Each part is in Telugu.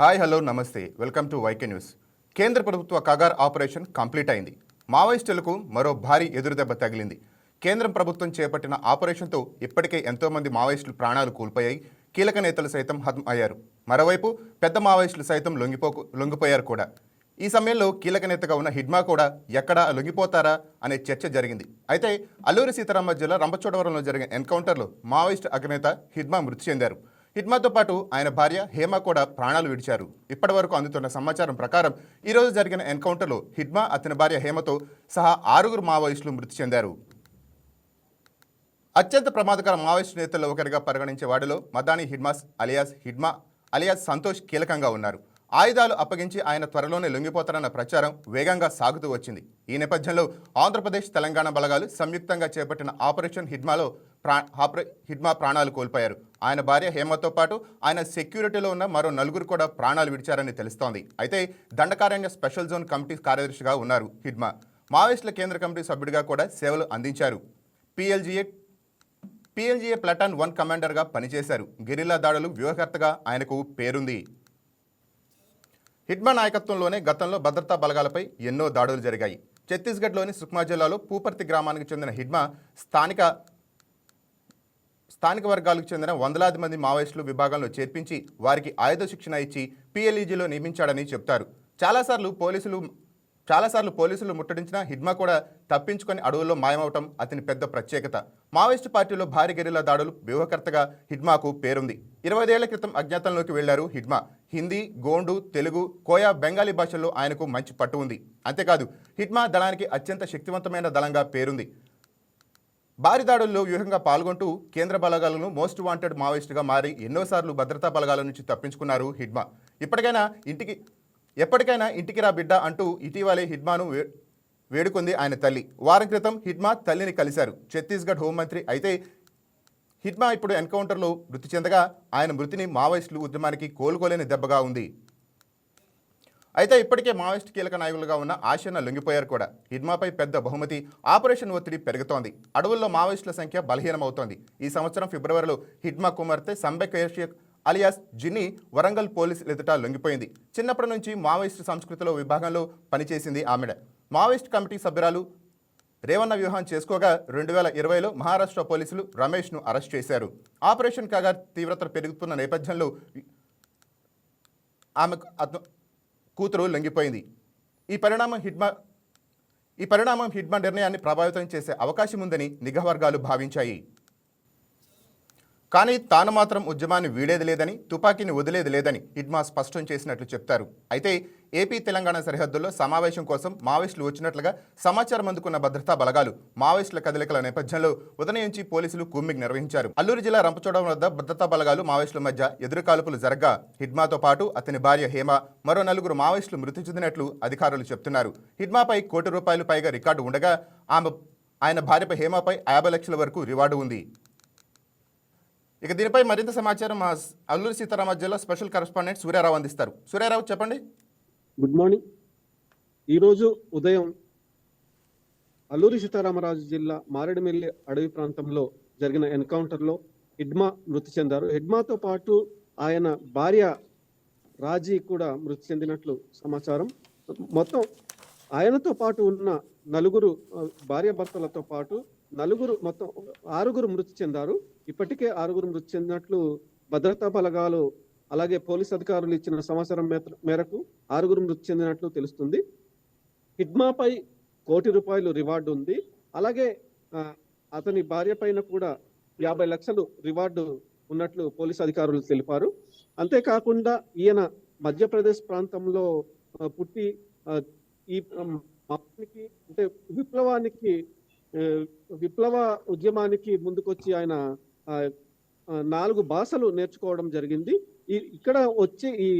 హాయ్ హలో నమస్తే. Welcome to YK news. కేంద్ర ప్రభుత్వ కగార్ ఆపరేషన్ కంప్లీట్ అయింది. మావోయిస్టులకు మరో భారీ ఎదురుదెబ్బ తగిలింది. కేంద్రం ప్రభుత్వం చేపట్టిన ఆపరేషన్తో ఇప్పటికే ఎంతోమంది మావోయిస్టులు ప్రాణాలు కోల్పోయాయి. కీలక నేతలు సైతం హతం అయ్యారు. మరోవైపు పెద్ద మావోయిస్టులు సైతం లొంగిపో లొంగిపోయారు కూడా. ఈ సమయంలో కీలక నేతగా ఉన్న హిడ్మా కూడా ఎక్కడ లొంగిపోతారా అనే చర్చ జరిగింది. అయితే అల్లూరి సీతారామ జిల్లా రంపచోడవరంలో జరిగిన ఎన్కౌంటర్లో మావోయిస్టు అగ్రనేత హిడ్మా మృతి చెందారు. హిట్మాతో పాటు ఆయన భార్య హేమ కూడా ప్రాణాలు విడిచారు. ఇప్పటి వరకు అందుతున్న సమాచారం ప్రకారం ఈరోజు జరిగిన ఎన్కౌంటర్లో హిడ్మా అతని భార్య హేమతో సహా ఆరుగురు మావోయిస్టులు మృతి చెందారు. అత్యంత ప్రమాదకర మావోయిస్టు నేతల్లో ఒకరిగా పరిగణించే వాడిలో మదాని హిడ్మాస్ అలియాస్ హిడ్మా అలియాస్ సంతోష్ కీలకంగా ఉన్నారు. ఆయుధాలు అప్పగించి ఆయన త్వరలోనే లొంగిపోతారన్న ప్రచారం వేగంగా సాగుతూ వచ్చింది. ఈ నేపథ్యంలో ఆంధ్రప్రదేశ్ తెలంగాణ బలగాలు సంయుక్తంగా చేపట్టిన ఆపరేషన్ హిడ్మాలో ప్రా ఆపరే హిడ్మా ప్రాణాలు కోల్పోయారు. ఆయన భార్య హేమతో పాటు ఆయన సెక్యూరిటీలో ఉన్న మరో నలుగురు కూడా ప్రాణాలు విడిచారని తెలుస్తోంది. అయితే దండకారణ్య స్పెషల్ జోన్ కమిటీ కార్యదర్శిగా ఉన్నారు హిడ్మా. మావోయిస్టుల కేంద్ర కమిటీ సభ్యుడిగా కూడా సేవలు అందించారు. పిఎల్జీఏ పిఎల్జీఏ ప్లటాన్ వన్ కమాండర్గా పనిచేశారు. గెరిల్లా దాడులు వ్యూహకర్తగా ఆయనకు పేరుంది. హిడ్మా నాయకత్వంలోనే గతంలో భద్రతా బలగాలపై ఎన్నో దాడులు జరిగాయి. ఛత్తీస్గఢ్లోని సుక్మా జిల్లాలో పూపర్తి గ్రామానికి చెందిన హిడ్మా స్థానిక స్థానిక వర్గాలకు చెందిన వందలాది మంది మావోయిస్టులు విభాగంలో చేర్పించి వారికి ఆయుధ శిక్షణ ఇచ్చి పిఎల్ఈజీలో నియమించాడని చెప్తారు. చాలాసార్లు పోలీసులు చాలాసార్లు పోలీసులు ముట్టడించిన హిడ్మా కూడా తప్పించుకొని అడవుల్లో మాయమవటం అతని పెద్ద ప్రత్యేకత. మావోయిస్టు పార్టీలో భారీ గెరిలా దాడులు వ్యూహకర్తగా హిడ్మాకు పేరుంది. ఇరవై ఏళ్ళ క్రితం అజ్ఞాతంలోకి వెళ్ళారు హిడ్మా. హిందీ గోండు తెలుగు కోయా బెంగాలీ భాషల్లో ఆయనకు మంచి పట్టు ఉంది. అంతేకాదు హిడ్మా దళానికి అత్యంత శక్తివంతమైన దళంగా పేరుంది. భారీ దాడుల్లో వ్యూహంగా పాల్గొంటూ కేంద్ర బలగాలను మోస్ట్ వాంటెడ్ మావోయిస్టుగా మారి ఎన్నోసార్లు భద్రతా బలగాల నుంచి తప్పించుకున్నారు హిడ్మా. ఇప్పటికైనా ఇంటికి ఎప్పటికైనా ఇంటికి రా బిడ్డ అంటూ ఇటీవలే హిడ్మాను వే వేడుకుంది ఆయన తల్లి. వారం క్రితం హిడ్మా తల్లిని కలిశారు. ఛత్తీస్గఢ్ హోంమంత్రి అయితే హిడ్మా ఇప్పుడు ఎన్కౌంటర్లో మృతి చెందగా ఆయన మృతిని మావోయిస్టులు ఉద్యమానికి కోలుకోలేని దెబ్బగా ఉంది. అయితే ఇప్పటికే మావోయిస్ట్ కీలక నాయకులుగా ఉన్న ఆశన్న లొంగిపోయారు కూడా. హిడ్మాపై పెద్ద బహుమతి ఆపరేషన్ ఒత్తిడి పెరుగుతోంది. అడవుల్లో మావోయిస్టుల సంఖ్య బలహీనమవుతోంది. ఈ సంవత్సరం ఫిబ్రవరిలో హిడ్మా కుమార్తె సంబె కేషియక్ అలియాస్ జిన్ని వరంగల్ పోలీసులు ఎదుట లొంగిపోయింది. చిన్నప్పటి నుంచి మావోయిస్టు సంస్కృతిలో విభాగంలో పనిచేసింది ఆమెడ. మావోయిస్ట్ కమిటీ సభ్యురాలు రేవన్న వ్యూహం చేసుకోగా రెండు వేల ఇరవైలో మహారాష్ట్ర పోలీసులు రమేష్ను అరెస్ట్ చేశారు. ఆపరేషన్ కాగా తీవ్రత పెరుగుతున్న నేపథ్యంలో ఆమె కూతురు లొంగిపోయింది. ఈ పరిణామం హిడ్మా ఈ పరిణామం హిడ్మా నిర్ణయాన్ని ప్రభావితం చేసే అవకాశం ఉందని నిఘా వర్గాలు భావించాయి. కానీ తాను మాత్రం ఉద్యమాన్ని వీడేది లేదని తుపాకీని వదిలేది లేదని హిడ్మా స్పష్టం చేసినట్లు చెప్తారు. అయితే ఏపీ తెలంగాణ సరిహద్దుల్లో సమావేశం కోసం మావోయిస్టులు వచ్చినట్లుగా సమాచారం అందుకున్న భద్రతా బలగాలు మావోయిస్టుల కదలికల నేపథ్యంలో ఉదయించి నుంచి పోలీసులు కూంబింగ్ నిర్వహించారు. అల్లూరు జిల్లా రంపచోడవరం వద్ద భద్రతా బలగాలు మావోయిస్టుల మధ్య ఎదురుకాల్పులు జరగ్గా. హిడ్మాతో పాటు అతని భార్య హేమ మరో నలుగురు మావోయిస్టులు మృతి చెందినట్లు అధికారులు చెప్తున్నారు. హిడ్మాపై కోటి రూపాయలు పైగా రికార్డు ఉండగా ఆమె ఆయన భార్యపై హేమపై యాభై లక్షల వరకు రివార్డు ఉంది. ఇక దీనిపై మరింత సమాచారం మా అల్లూరి సీతారామ జిల్లా స్పెషల్ కరెస్పాండెంట్ సూర్యారావు అందిస్తారు. సూర్యారావు చెప్పండి. గుడ్ మార్నింగ్ ఈరోజు ఉదయం అల్లూరి సీతారామరాజు జిల్లా మారేడుమిల్లి అడవి ప్రాంతంలో జరిగిన ఎన్కౌంటర్లో హిడ్మా మృతి చెందారు. హిడ్మాతో పాటు ఆయన భార్య రాజీ కూడా మృతి చెందినట్లు సమాచారం. మొత్తం ఆయనతో పాటు ఉన్న నలుగురు భార్యాభర్తలతో భార్య భర్తలతో పాటు నలుగురు మొత్తం ఆరుగురు మృతి చెందారు. ఇప్పటికే ఆరుగురు మృతి చెందినట్లు భద్రతా బలగాలు అలాగే పోలీస్ అధికారులు ఇచ్చిన సమాచారం మేరకు ఆరుగురు మృతి చెందినట్లు తెలుస్తుంది. హిడ్మాపై కోటి రూపాయలు రివార్డు ఉంది. అలాగే అతని భార్య పైన కూడా యాభై లక్షలు రివార్డు ఉన్నట్లు పోలీస్ అధికారులు తెలిపారు. అంతేకాకుండా ఈయన మధ్యప్రదేశ్ ప్రాంతంలో పుట్టి ఈ అంటే విప్లవానికి విప్లవ ఉద్యమానికి ముందుకొచ్చి ఆయన నాలుగు భాషలు నేర్చుకోవడం జరిగింది. ఈ ఇక్కడ వచ్చే ఈ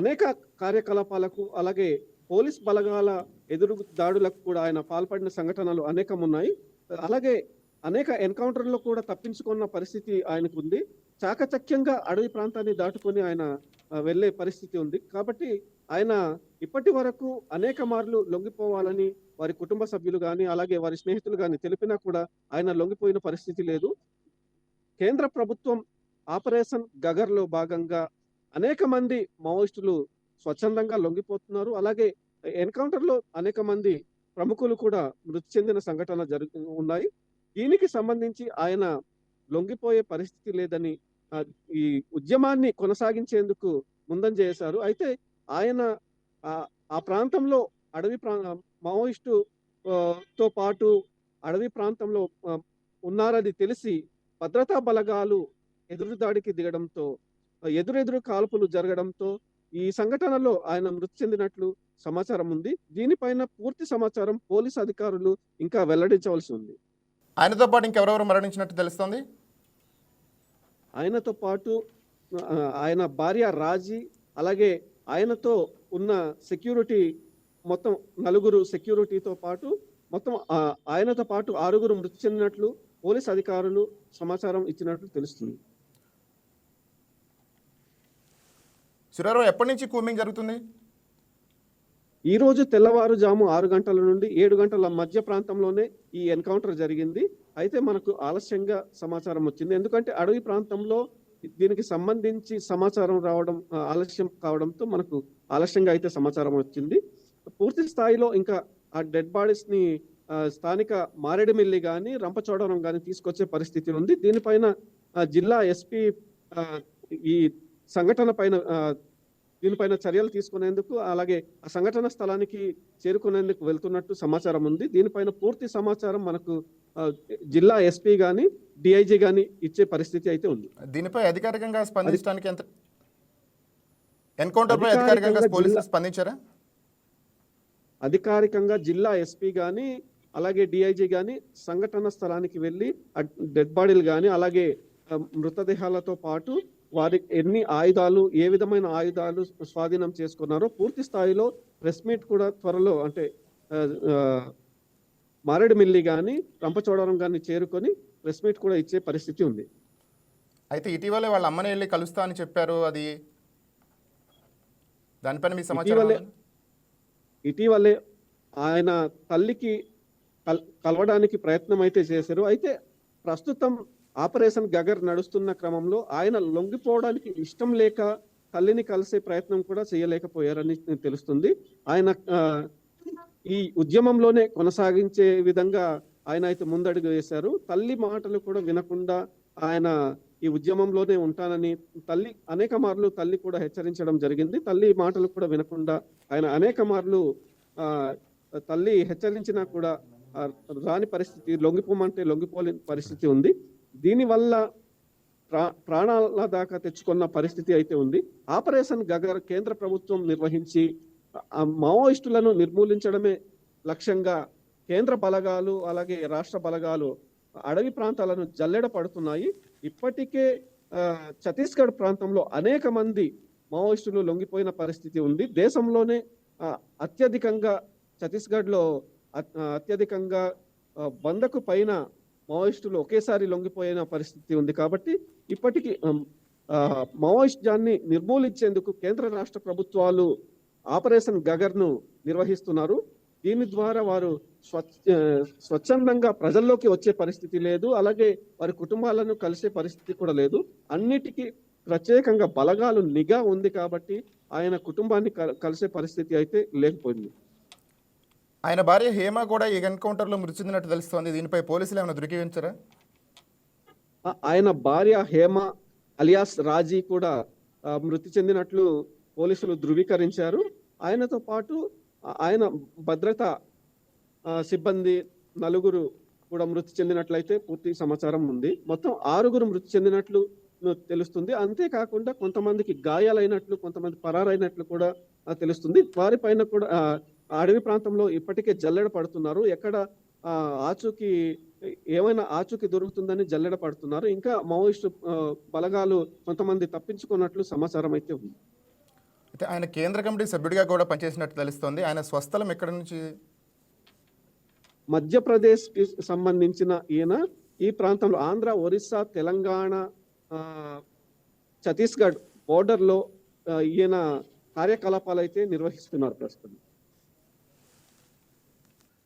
అనేక కార్యకలాపాలకు అలాగే పోలీస్ బలగాల ఎదురు దాడులకు కూడా ఆయన పాల్పడిన సంఘటనలు అనేకం ఉన్నాయి అలాగే అనేక ఎన్కౌంటర్లో కూడా తప్పించుకున్న పరిస్థితి ఆయనకు ఉంది చాకచక్యంగా అడవి ప్రాంతాన్ని దాటుకొని ఆయన వెళ్ళే పరిస్థితి ఉంది. కాబట్టి ఆయన ఇప్పటి వరకు అనేక మార్లు లొంగిపోవాలని వారి కుటుంబ సభ్యులు కానీ అలాగే వారి స్నేహితులు కానీ తెలిపినా కూడా ఆయన లొంగిపోయిన పరిస్థితి లేదు. కేంద్ర ప్రభుత్వం ఆపరేషన్ గగర్లో భాగంగా అనేక మంది మావోయిస్టులు స్వచ్ఛందంగా లొంగిపోతున్నారు. అలాగే ఎన్కౌంటర్లో అనేక మంది ప్రముఖులు కూడా మృతి చెందిన సంఘటన జరుగు ఉన్నాయి. దీనికి సంబంధించి ఆయన లొంగిపోయే పరిస్థితి లేదని ఈ ఉద్యమాన్ని కొనసాగించేందుకు ముందంజ చేశారు అయితే ఆయన ఆ- ప్రాంతంలో అడవి ప్రా మావోయిస్టు తో పాటు అడవి ప్రాంతంలో ఉన్నారని తెలిసి భద్రతా బలగాలు ఎదురుదాడికి దిగడంతో ఎదురెదురు కాల్పులు జరగడంతో ఈ సంఘటనలో ఆయన మృతి చెందినట్లు సమాచారం ఉంది. దీనిపైన పూర్తి సమాచారం పోలీసు అధికారులు ఇంకా వెల్లడించవలసి ఉంది. ఆయనతో పాటు ఇంకెవరెవరు మరణించినట్టు తెలుస్తోంది? ఆయనతో పాటు ఆయన భార్య రాజీ అలాగే ఆయనతో ఉన్న సెక్యూరిటీ మొత్తం నలుగురు సెక్యూరిటీతో పాటు మొత్తం ఆయనతో పాటు ఆరుగురు మృతి చెందినట్లు పోలీస్ అధికారులు సమాచారం ఇచ్చినట్లు తెలుస్తుంది. సురేరావు ఎప్పటి నుంచి కూమింగ్ జరుగుతుంది? ఈ రోజు తెల్లవారుజాము ఆరు గంటల నుండి ఏడు గంటల మధ్య ప్రాంతంలోనే ఈ ఎన్కౌంటర్ జరిగింది. అయితే మనకు ఆలస్యంగా సమాచారం వచ్చింది. ఎందుకంటే అడవి ప్రాంతంలో దీనికి సంబంధించి సమాచారం రావడం ఆలస్యం కావడంతో మనకు ఆలస్యంగా అయితే సమాచారం వచ్చింది. పూర్తి స్థాయిలో ఇంకా ఆ డెడ్ బాడీస్ని స్థానిక మారేడుమిల్లి కానీ రంపచోడవరం కానీ తీసుకొచ్చే పరిస్థితి ఉంది. దీనిపైన జిల్లా ఎస్పీ ఈ సంఘటన పైన దీనిపైన చర్యలు తీసుకునేందుకు అలాగే ఆ సంఘటన స్థలానికి చేరుకునేందుకు వెళ్తున్నట్టు సమాచారం ఉంది. దీనిపైన పూర్తి సమాచారం మనకు జిల్లా ఎస్పీ గాని డిఐజీ గాని ఇచ్చే పరిస్థితి అయితే ఉంది. దీనిపై అధికారికంగా స్పందించడానికి ఎంత ఎన్కౌంటర్ అధికారికంగా పోలీసులు స్పందించారా? అధికారికంగా జిల్లా ఎస్పీ గాని అలాగే డిఐజీ గాని సంఘటన స్థలానికి వెళ్ళి డెడ్ బాడీలు గాని అలాగే మృతదేహాలతో పాటు వారి ఎన్ని ఆయుధాలు ఏ విధమైన ఆయుధాలు స్వాధీనం చేసుకున్నారో పూర్తి స్థాయిలో ప్రెస్ మీట్ కూడా త్వరలో అంటే మారేడుమిల్లి గాని రంపచోడవరం గాని చేరుకొని ప్రెస్ మీట్ కూడా ఇచ్చే పరిస్థితి ఉంది. అయితే ఇటీవలే వాళ్ళ అమ్మని వెళ్ళి కలుస్తా అని చెప్పారు అది. దానిపైన మీ సమాచారం ఇటీవలే- ఆయన తల్లికి కల్- కలవడానికి ప్రయత్నం అయితే చేశారు. అయితే ప్రస్తుతం ఆపరేషన్ గగర్ నడుస్తున్న క్రమంలో ఆయన లొంగిపోవడానికి ఇష్టం లేక తల్లిని కలిసే ప్రయత్నం కూడా చేయలేకపోయారని తెలుస్తుంది. ఆయన ఈ ఉద్యమంలోనే కొనసాగించే విధంగా ఆయన అయితే ముందడుగు వేశారు. తల్లి మాటలు కూడా వినకుండా ఆయన ఈ ఉద్యమంలోనే ఉంటానని తల్లి అనేక మార్లు తల్లి కూడా హెచ్చరించడం జరిగింది. తల్లి మాటలు కూడా వినకుండా ఆయన అనేక మార్లు తల్లి హెచ్చరించినా కూడా రాని పరిస్థితి లొంగిపోమంటే లొంగిపోలేని పరిస్థితి ఉంది. దీనివల్ల ప్రా ప్రాణాల దాకా తెచ్చుకున్న పరిస్థితి అయితే ఉంది. ఆపరేషన్ గగర్ కేంద్ర ప్రభుత్వం నిర్వహించి ఆ మావోయిస్టులను నిర్మూలించడమే లక్ష్యంగా కేంద్ర బలగాలు అలాగే రాష్ట్ర బలగాలు అడవి ప్రాంతాలను జల్లెడ పడుతున్నాయి. ఇప్పటికే ఛత్తీస్గఢ్ ప్రాంతంలో అనేక మంది మావోయిస్టులు లొంగిపోయిన పరిస్థితి ఉంది. దేశంలోనే అత్యధికంగా ఛత్తీస్గఢ్లో అత్యధికంగా వందకు పైన మావోయిస్టులు ఒకేసారి లొంగిపోయిన పరిస్థితి ఉంది కాబట్టి ఇప్పటికీ ఉమ్, ఆ, మావోయిస్టాన్ని నిర్మూలించేందుకు కేంద్ర రాష్ట్ర ప్రభుత్వాలు ఆపరేషన్ గగర్ను నిర్వహిస్తున్నారు. దీని ద్వారా వారు స్వచ్ఛ స్వచ్ఛందంగా ప్రజల్లోకి వచ్చే పరిస్థితి లేదు. అలాగే వారి కుటుంబాలను కలిసే పరిస్థితి కూడా లేదు. అన్నిటికీ ప్రత్యేకంగా బలగాలు నిఘా ఉంది కాబట్టి ఆయన కుటుంబాన్ని కలిసే పరిస్థితి అయితే లేకపోయింది. ఆయన భార్య హేమ కూడా ఈ ఎన్కౌంటర్లో మృతి చెందినట్టు తెలుస్తోంది. దీనిపై పోలీసులు ఏమైనా ధృవీకరించారా? ఆయన భార్య హేమ అలియాస్ రాజీ కూడా మృతి చెందినట్లు పోలీసులు ధృవీకరించారు. ఆయనతో పాటు ఆయన భద్రతా సిబ్బంది నలుగురు కూడా మృతి చెందినట్లయితే పూర్తి సమాచారం ఉంది. మొత్తం ఆరుగురు మృతి చెందినట్లు తెలుస్తుంది. అంతేకాకుండా కొంతమందికి గాయాలైనట్లు కొంతమంది పరారైనట్లు కూడా తెలుస్తుంది తెలుస్తుంది. వారిపైన కూడా అడవి ప్రాంతంలో ఇప్పటికే జల్లెడ పడుతున్నారు. ఎక్కడ ఆచూకీ ఏమైనా ఆచూకీ దొరుకుతుందని జల్లెడ పడుతున్నారు. ఇంకా మావోయిస్టు బలగాలు కొంతమంది తప్పించుకున్నట్లు సమాచారం అయితే ఉంది. అయితే ఆయన కేంద్ర కమిటీ సభ్యుడిగా కూడా పనిచేసినట్టు తెలుస్తోంది. ఆయన స్వస్థలం ఎక్కడి నుంచి? మధ్యప్రదేశ్కి సంబంధించిన ఈయన ఈ ప్రాంతంలో ఆంధ్ర ఒరిస్సా తెలంగాణ ఛత్తీస్గఢ్ బోర్డర్లో ఆ, ఈయన కార్యకలాపాలు అయితే నిర్వహిస్తున్నారు ప్రస్తుతం.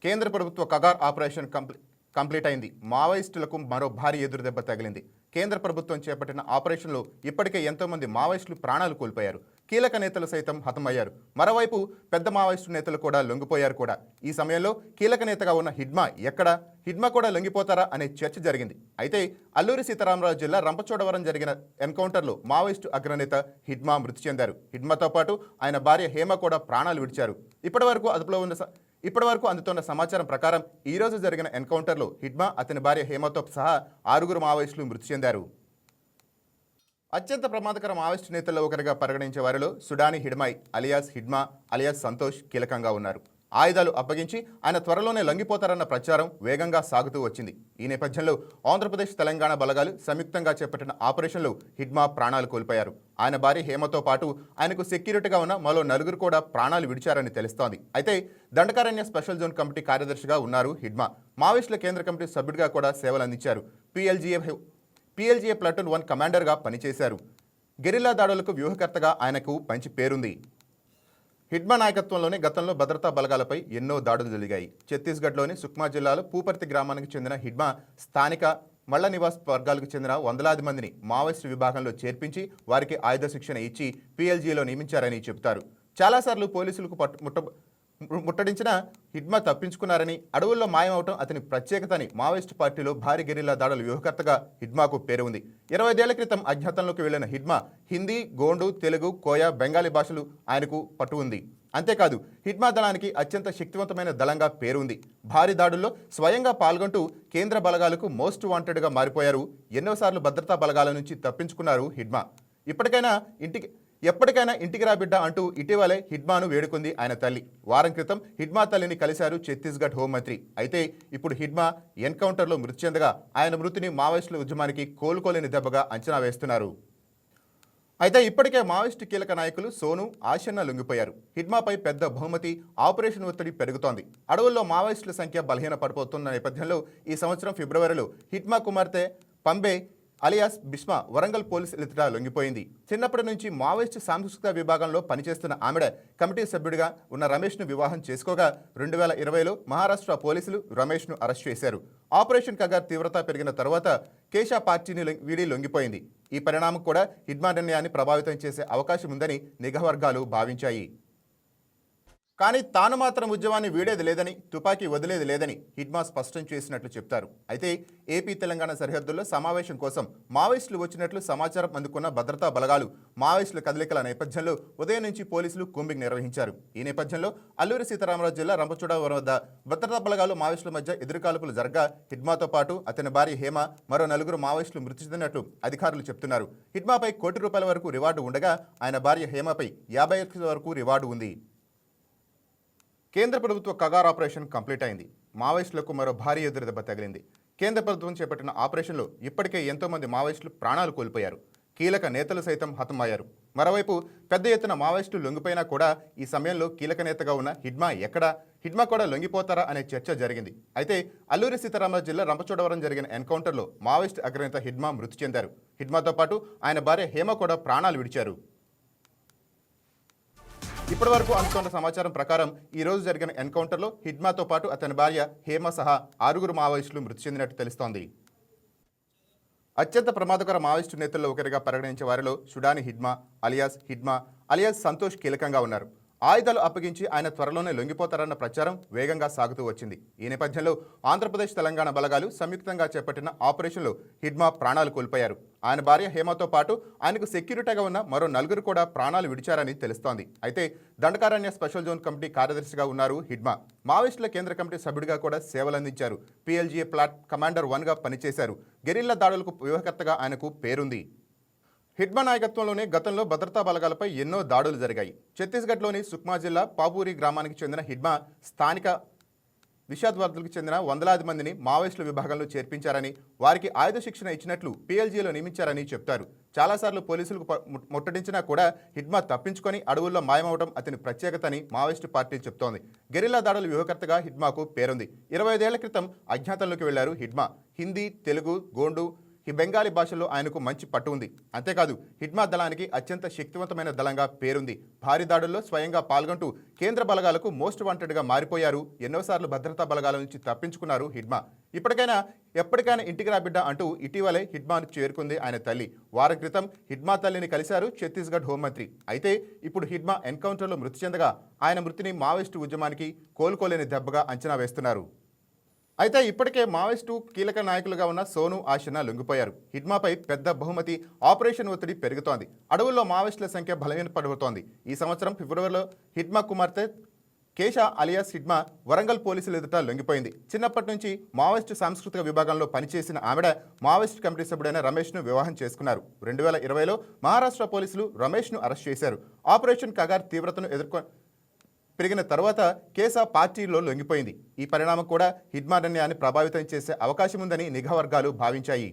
కేంద్ర ప్రభుత్వ కగార్ ఆపరేషన్ కంప్లీ కంప్లీట్ అయింది. మావోయిస్టులకు మరో భారీ ఎదురుదెబ్బ తగిలింది. కేంద్ర ప్రభుత్వం చేపట్టిన ఆపరేషన్లో ఇప్పటికే ఎంతో మంది మావోయిస్టులు ప్రాణాలు కోల్పోయారు. కీలక నేతలు సైతం హతమయ్యారు. మరోవైపు పెద్ద మావోయిస్టు నేతలు కూడా లొంగిపోయారు కూడా. ఈ సమయంలో కీలక నేతగా ఉన్న హిడ్మా ఎక్కడ? హిడ్మా కూడా లొంగిపోతారా అనే చర్చ జరిగింది. అయితే అల్లూరి సీతారామరాజు జిల్లా రంపచోడవరం జరిగిన ఎన్కౌంటర్లో మావోయిస్టు అగ్రనేత హిడ్మా మృతి చెందారు. హిడ్మాతో పాటు ఆయన భార్య హేమ కూడా ప్రాణాలు విడిచారు. ఇప్పటివరకు అదుపులో ఉన్న స- ఇప్పటివరకు అందుతున్న సమాచారం ప్రకారం ఈరోజు జరిగిన ఎన్కౌంటర్లో హిడ్మా అతని భార్య హేమతో సహా ఆరుగురు మావోయిస్టులు మృతి చెందారు. అత్యంత ప్రమాదకర మావోయిస్టు నేతల్లో ఒకరిగా పరిగణించే వారిలో సుడాని హిడ్మాయ్ అలియాస్ హిడ్మా అలియాస్ సంతోష్ కీలకంగా ఉన్నారు. ఆయుధాలు అప్పగించి ఆయన త్వరలోనే లొంగిపోతారన్న ప్రచారం వేగంగా సాగుతూ వచ్చింది. ఈ నేపథ్యంలో ఆంధ్రప్రదేశ్ తెలంగాణ బలగాలు సంయుక్తంగా చేపట్టిన ఆపరేషన్లో హిడ్మా ప్రాణాలు కోల్పోయారు. ఆయన భార్య హేమతో పాటు ఆయనకు సెక్యూరిటీగా ఉన్న మరో నలుగురు కూడా ప్రాణాలు విడిచారని తెలుస్తోంది. అయితే దండకారణ్య స్పెషల్ జోన్ కమిటీ కార్యదర్శిగా ఉన్నారు హిడ్మా. మావోయిస్టుల కేంద్ర కమిటీ సభ్యుడిగా కూడా సేవలు అందించారు. పిఎల్జీఏ పిఎల్జీఏ ప్లాటూన్ వన్ కమాండర్గా పనిచేశారు. గెరిల్లా దాడులకు వ్యూహకర్తగా ఆయనకు మంచి పేరుంది. హిడ్మా నాయకత్వంలోనే గతంలో భద్రతా బలగాలపై ఎన్నో దాడులు జరిగాయి. ఛత్తీస్గఢ్లోని సుక్మా జిల్లాలో పూపర్తి గ్రామానికి చెందిన హిడ్మా స్థానిక మల్ల నివాస్ వర్గాలకు చెందిన వందలాది మందిని మావోయిస్టు విభాగంలో చేర్పించి వారికి ఆయుధ శిక్షణ ఇచ్చి పీఎల్జీలో నియమించారని చెబుతారు. చాలాసార్లు పోలీసులకు పట్టు ముట్ట ముట్టడించిన హిడ్మా తప్పించుకున్నారని అడవుల్లో మాయమవటం అతని ప్రత్యేకత అని మావోయిస్టు పార్టీలో భారీ గెరిల్లా దాడుల వ్యూహకర్తగా హిడ్మాకు పేరు ఉంది ఇరవై ఐదేళ్ళ క్రితం అజ్ఞాతంలోకి వెళ్ళిన హిడ్మా హిందీ గోండు తెలుగు కోయా బెంగాలీ భాషలు ఆయనకు పట్టు ఉంది అంతేకాదు హిడ్మా దళానికి అత్యంత శక్తివంతమైన దళంగా పేరుంది. భారీ దాడుల్లో స్వయంగా పాల్గొంటూ కేంద్ర బలగాలకు మోస్ట్ వాంటెడ్గా మారిపోయారు. ఎన్నోసార్లు భద్రతా బలగాల నుంచి తప్పించుకున్నారు హిడ్మా. ఇప్పటికైనా ఇంటికి ఎప్పటికైనా ఇంటికి రా బిడ్డ అంటూ ఇటీవలే హిడ్మాను వేడుకుంది ఆయన తల్లి. వారం క్రితం హిడ్మా తల్లిని కలిశారు ఛత్తీస్గఢ్ హోంమంత్రి. అయితే ఇప్పుడు హిడ్మా ఎన్కౌంటర్లో మృతి చెందగా ఆయన మృతిని మావోయిస్టుల ఉద్యమానికి కోలుకోలేని దెబ్బగా అంచనా వేస్తున్నారు. అయితే ఇప్పటికే మావోయిస్టు కీలక నాయకులు సోను ఆశన్న లొంగిపోయారు. హిడ్మాపై పెద్ద బహుమతి ఆపరేషన్ ఒత్తిడి పెరుగుతోంది. అడవుల్లో మావోయిస్టుల సంఖ్య బలహీన పడిపోతున్న నేపథ్యంలో ఈ సంవత్సరం ఫిబ్రవరిలో హిడ్మా కుమార్తె పంబే అలియాస్ భీష్మ వరంగల్ పోలీస్ ఎదుట లొంగిపోయింది. చిన్నప్పటి నుంచి మావోయిస్టు సాంస్కృతిక విభాగంలో పనిచేస్తున్న ఆమెడ కమిటీ సభ్యుడిగా ఉన్న రమేష్ను వివాహం చేసుకోగా రెండు వేల ఇరవైలో మహారాష్ట్ర పోలీసులు రమేష్ను అరెస్ట్ చేశారు. ఆపరేషన్ కగార్ తీవ్రత పెరిగిన తర్వాత కేశా పార్టీని వీడి లొంగిపోయింది. ఈ పరిణామం కూడా హిడ్మా నిర్ణయాన్ని ప్రభావితం చేసే అవకాశం ఉందని నిఘా వర్గాలు భావించాయి. కానీ తాను మాత్రం ఉద్యమాన్ని వీడేది లేదని తుపాకీ వదిలేది లేదని హిడ్మా స్పష్టం చేసినట్లు చెప్తారు. అయితే ఏపీ తెలంగాణ సరిహద్దుల్లో సమావేశం కోసం మావోయిస్టులు వచ్చినట్లు సమాచారం అందుకున్న భద్రతా బలగాలు మావోయిస్టుల కదలికల నేపథ్యంలో ఉదయం నుంచి పోలీసులు కూంబింగ్ నిర్వహించారు. ఈ నేపథ్యంలో అల్లూరి సీతారామరాజు జిల్లా రంపచూడవరం వద్ద భద్రతా బలగాలు మావోయిస్టుల మధ్య ఎదురుకాల్పులు జరగా హిడ్మాతో పాటు అతని భార్య హేమ మరో నలుగురు మావోయిస్టులు మృతి చెందినట్లు అధికారులు చెప్తున్నారు. హిడ్మాపై కోటి రూపాయల వరకు రివార్డు ఉండగా ఆయన భార్య హేమపై యాభై లక్షల వరకు రివార్డు ఉంది. కేంద్ర ప్రభుత్వ కగార్ ఆపరేషన్ కంప్లీట్ అయింది. మావోయిస్టులకు మరో భారీ ఎదురు దెబ్బ తగిలింది. కేంద్ర ప్రభుత్వం చేపట్టిన ఆపరేషన్లో ఇప్పటికే ఎంతో మంది మావోయిస్టులు ప్రాణాలు కోల్పోయారు. కీలక నేతలు సైతం హతమయ్యారు మరోవైపు పెద్ద ఎత్తున మావోయిస్టులు లొంగిపోయినా కూడా ఈ సమయంలో కీలక నేతగా ఉన్న హిడ్మా ఎక్కడా? హిడ్మా కూడా లొంగిపోతారా అనే చర్చ జరిగింది. అయితే అల్లూరి సీతారామరాజు జిల్లా రంపచోడవరం జరిగిన ఎన్కౌంటర్లో మావోయిస్ట్ అగ్రనేత హిడ్మా మృతి చెందారు. హిడ్మాతో పాటు ఆయన భార్య హేమ కూడా ప్రాణాలు విడిచారు. ఇప్పటివరకు అందుతున్న సమాచారం ప్రకారం ఈ రోజు జరిగిన ఎన్కౌంటర్లో హిడ్మాతో పాటు అతని భార్య హేమ సహా ఆరుగురు మావోయిస్టులు మృతి చెందినట్టు తెలుస్తోంది. అత్యంత ప్రమాదకర మావోయిస్టు నేతల్లో ఒకరిగా పరిగణించే వారిలో సుడాని హిడ్మా అలియాస్ హిడ్మా అలియాస్ సంతోష్ కీలకంగా ఉన్నారు. ఆయుధాలు అప్పగించి ఆయన త్వరలోనే లొంగిపోతారన్న ప్రచారం వేగంగా సాగుతూ వచ్చింది. ఈ నేపథ్యంలో ఆంధ్రప్రదేశ్ తెలంగాణ బలగాలు సంయుక్తంగా చేపట్టిన ఆపరేషన్లో హిడ్మా ప్రాణాలు కోల్పోయారు. ఆయన భార్య హేమతో పాటు ఆయనకు సెక్యూరిటీగా ఉన్న మరో నలుగురు కూడా ప్రాణాలు విడిచారని తెలుస్తోంది. అయితే దండకారణ్య స్పెషల్ జోన్ కమిటీ కార్యదర్శిగా ఉన్నారు హిడ్మా. మావోయిస్టుల కేంద్ర కమిటీ సభ్యుడిగా కూడా సేవలందించారు. పిఎల్జీఏ ప్లాట్ కమాండర్ వన్గా పనిచేశారు. గెరిల్లా దాడులకు వ్యూహకర్తగా ఆయనకు పేరుంది. హిడ్మా నాయకత్వంలోనే గతంలో భద్రతా బలగాలపై ఎన్నో దాడులు జరిగాయి. ఛత్తీస్గఢ్లోని సుక్మా జిల్లా పాపూరి గ్రామానికి చెందిన హిడ్మా స్థానిక విషాద్వర్దులకు చెందిన వందలాది మందిని మావోయిస్టుల విభాగంలో చేర్పించారని వారికి ఆయుధ శిక్షణ ఇచ్చినట్లు పీఎల్జీలో నియమించారని చెప్తారు. చాలాసార్లు పోలీసులకు ముట్టడించినా కూడా హిడ్మా తప్పించుకొని అడవుల్లో మాయమవడం అతని ప్రత్యేకత అని మావోయిస్టు పార్టీ చెప్తోంది. గెరిల్లా దాడుల వ్యూహకర్తగా హిడ్మాకు పేరుంది. ఇరవై ఐదేళ్ళ క్రితం అజ్ఞాతంలోకి వెళ్ళారు హిడ్మా హిందీ తెలుగు గోండు ఈ బెంగాలీ భాషలో ఆయనకు మంచి పట్టు ఉంది. అంతేకాదు హిడ్మా దళానికి అత్యంత శక్తివంతమైన దళంగా పేరుంది. భారీ దాడుల్లో స్వయంగా పాల్గొంటూ కేంద్ర బలగాలకు మోస్ట్ వాంటెడ్గా మారిపోయారు. ఎన్నోసార్లు భద్రతా బలగాల నుంచి తప్పించుకున్నారు హిడ్మా ఇప్పటికైనా ఎప్పటికైనా ఇంటికి రాబిడ్డ అంటూ ఇటీవలే హిడ్మాను చేరుకుంది ఆయన తల్లి. వారం క్రితం హిడ్మా తల్లిని కలిశారు ఛత్తీస్గఢ్ హోంమంత్రి అయితే ఇప్పుడు హిడ్మా ఎన్కౌంటర్లో మృతి చెందగా ఆయన మృతిని మావోయిస్టు ఉద్యమానికి కోలుకోలేని దెబ్బగా అంచనా వేస్తున్నారు. అయితే ఇప్పటికే మావోయిస్టు కీలక నాయకులుగా ఉన్న సోను ఆశన లొంగిపోయారు. హిడ్మాపై పెద్ద బహుమతి ఆపరేషన్ ఒత్తిడి పెరుగుతోంది. అడవుల్లో మావోయిస్టుల సంఖ్య బలహీనపడుతోంది. ఈ సంవత్సరం ఫిబ్రవరిలో హిడ్మా కుమార్తె కేశ అలియాస్ హిడ్మా వరంగల్ పోలీసుల ఎదుట లొంగిపోయింది. చిన్నప్పటి నుంచి మావోయిస్టు సాంస్కృతిక విభాగంలో పనిచేసిన ఆవిడ మావోయిస్టు కమిటీ సభ్యుడైన రమేష్ను వివాహం చేసుకున్నారు. రెండు వేల ఇరవైలో మహారాష్ట్ర పోలీసులు రమేష్ను అరెస్ట్ చేశారు. ఆపరేషన్ కగార్ తీవ్రతను ఎదుర్కొ పెరిగిన తర్వాత కేసా పార్టీలో లొంగిపోయింది. ఈ పరిణామం కూడా హిడ్మా నిర్ణయాన్ని ప్రభావితం చేసే అవకాశం ఉందని నిఘా వర్గాలు భావించాయి.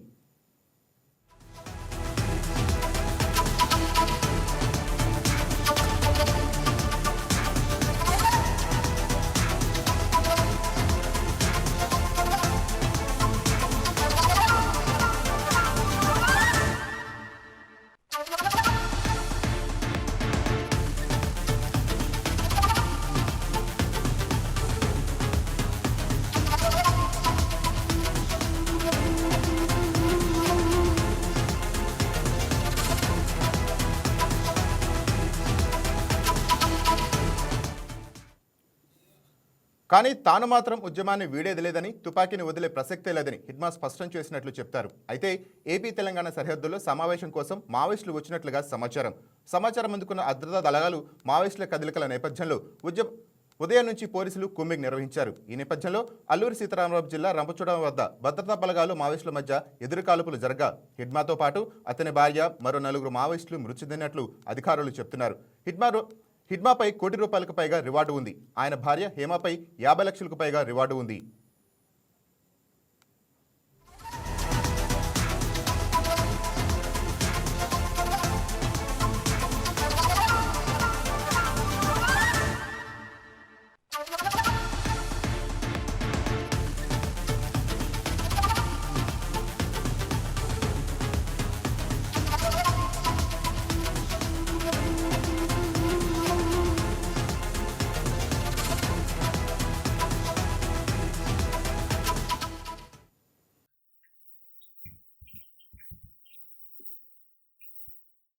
కానీ తాను మాత్రం ఉద్యమాన్ని వీడేది లేదని తుపాకీని వదిలే ప్రసక్తే లేదని హిడ్మా స్పష్టం చేసినట్లు చెప్తారు. అయితే ఏపీ తెలంగాణ సరిహద్దుల్లో సమావేశం కోసం మావోయిస్టులు వచ్చినట్లుగా సమాచారం. సమాచారం అందుకున్న అద్రతా దళాలు మావోయిస్టుల కదలికల నేపథ్యంలో ఉద్యమ ఉదయం నుంచి పోలీసులు కుమ్మింగ్ నిర్వహించారు. ఈ నేపథ్యంలో అల్లూరి సీతారామరాజు జిల్లా రంపచూడం వద్ద భద్రతా బలగాలు మావోయిస్టుల మధ్య ఎదురుకాల్పులు జరగా. హిడ్మాతో పాటు అతని భార్య మరో నలుగురు మావోయిస్టులు మృతి చెందినట్లు అధికారులు చెప్తున్నారు. హిడ్మా హిడ్మాపై కోటి రూపాయలకు పైగా రివార్డు ఉంది. ఆయన భార్య హేమపై యాభై లక్షలకు పైగా రివార్డు ఉంది.